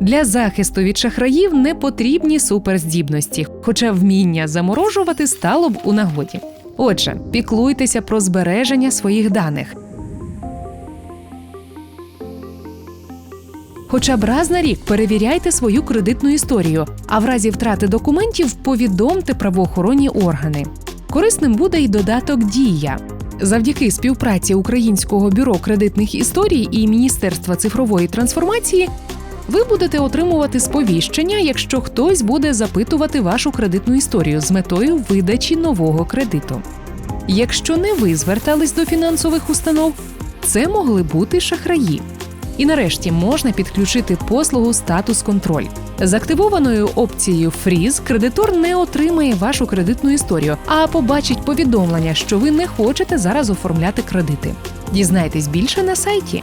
Для захисту від шахраїв не потрібні суперздібності, хоча вміння заморожувати стало б у нагоді. Отже, піклуйтеся про збереження своїх даних. Хоча б раз на рік перевіряйте свою кредитну історію, а в разі втрати документів повідомте правоохоронні органи. Корисним буде й додаток Дія. Завдяки співпраці Українського бюро кредитних історій і Міністерства цифрової трансформації ви будете отримувати сповіщення, якщо хтось буде запитувати вашу кредитну історію з метою видачі нового кредиту. Якщо не ви звертались до фінансових установ, це могли бути шахраї. І нарешті можна підключити послугу статус контроль. З активованою опцією Фріз кредитор не отримає вашу кредитну історію, а побачить повідомлення, що ви не хочете зараз оформляти кредити. Дізнайтесь більше на сайті